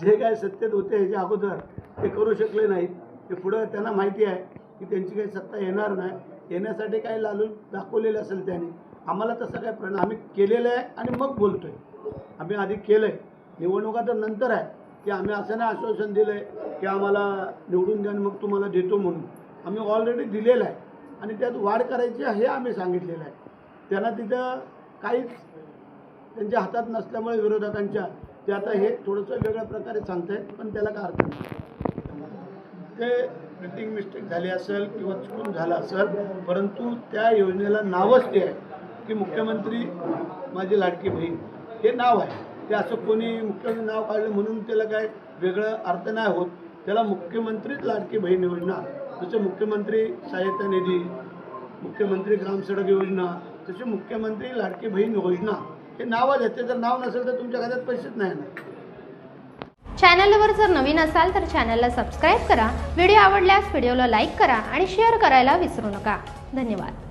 जे काय सत्तेत होते ह्याच्या अगोदर ते करू शकले नाहीत. ते पुढं त्यांना माहिती आहे की त्यांची काही सत्ता येणार नाही. येण्यासाठी काही लालू दाखवलेलं असेल त्याने. आम्हाला तसं काय परिणाम आम्ही केलेलं आहे आणि मग बोलतो आहे आम्ही आधी केलं आहे निवडणुका तर नंतर आहे. की आम्ही असं नाही आश्वासन दिलं आहे की आम्हाला निवडून द्या आणि मग तुम्हाला देतो म्हणून. आम्ही ऑलरेडी दिलेलं आहे. आणि त्यात वाढ करायची हे आम्ही सांगितलेलं आहे. त्यांना तिथं काहीच त्यांच्या हातात नसल्यामुळे विरोधकांच्या ते आता हे थोडंसं वेगळ्या प्रकारे सांगतायत पण त्याला काय अर्थ नाही. ते प्रिंटिंग मिस्टेक झाली असेल किंवा चुकून झालं असेल परंतु त्या योजनेला नावच ते आहे की मुख्यमंत्री माझी लाडकी बहीण. हे नाव आहे. ते असं कोणी मुख्यमंत्री नाव काढलं म्हणून त्याला काय वेगळं अर्थ नाही होत. त्याला मुख्यमंत्रीच लाडकी बहीण योजना जसं मुख्यमंत्री सहायता निधी मुख्यमंत्री ग्रामसडक योजना तशी मुख्यमंत्री लाडकी बहीण योजना हे नावं आहे जर नाव नसेल तर तुमच्या खात्यात पैसेच नाही चॅनलवर जर नवीन असाल तर चॅनलला सबस्क्राईब करा. व्हिडिओ आवडल्यास व्हिडिओला लाईक करा आणि शेअर करायला विसरू नका. धन्यवाद.